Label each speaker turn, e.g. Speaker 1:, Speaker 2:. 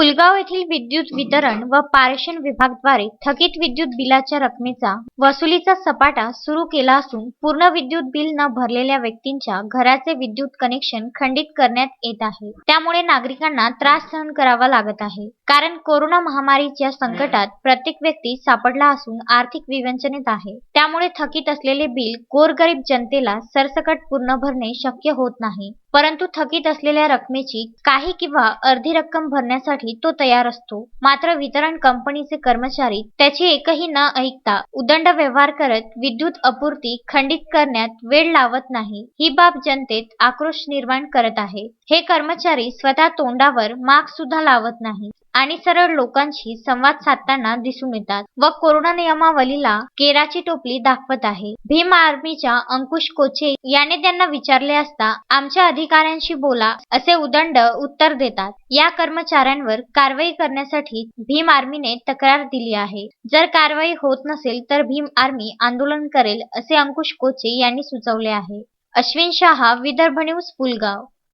Speaker 1: पुलगाव येथील विद्युत वितरण व पारेषण विभागद्वारे थकीत विद्युत बिलाच्या रकमेचा वसुलीचा सपाटा सुरू केला असून पूर्ण विद्युत बिल न भरलेल्या व्यक्तींच्या घराचे विद्युत कनेक्शन खंडित करण्यात येत आहे. त्यामुळे नागरिकांना त्रास सहन करावा लागत आहे. कारण कोरोना महामारीच्या संकटात प्रत्येक व्यक्ती सापडला असून आर्थिक विवंचनेत आहे. त्यामुळे थकीत असलेले बिल गोरगरीब जनतेला सरसकट पूर्ण भरणे शक्य होत नाही. परंतु थकीत असलेल्या रकमेची काही किंवा अर्धी रक्कम भरण्यासाठी तो तयार असतो. मात्र वितरण कंपनीचे कर्मचारी त्याची एकही न ऐकता उदंड व्यवहार करत विद्युत अपूर्ती खंडित करण्यात वेळ लावत नाही. ही बाब जनतेत आक्रोश निर्माण करत आहे. हे कर्मचारी स्वतः तोंडावर मास्क सुद्धा लावत नाही आणि सरळ लोकांशी संवाद साधताना दिसून येतात व कोरोना नियमावलीला केराची टोपली दाखवत आहे. भीम आर्मीच्या अंकुश कोचे याने त्यांना विचारले असता आमच्या अधिकाऱ्यांशी बोला असे उदंड उत्तर देतात. या कर्मचाऱ्यांवर कारवाई करण्यासाठी भीम आर्मीने तक्रार दिली आहे. जर कारवाई होत नसेल तर भीम आर्मी आंदोलन करेल असे अंकुश कोचे यांनी सुचवले आहे. अश्विन शहा विदर्भ न्यूज पुलगाव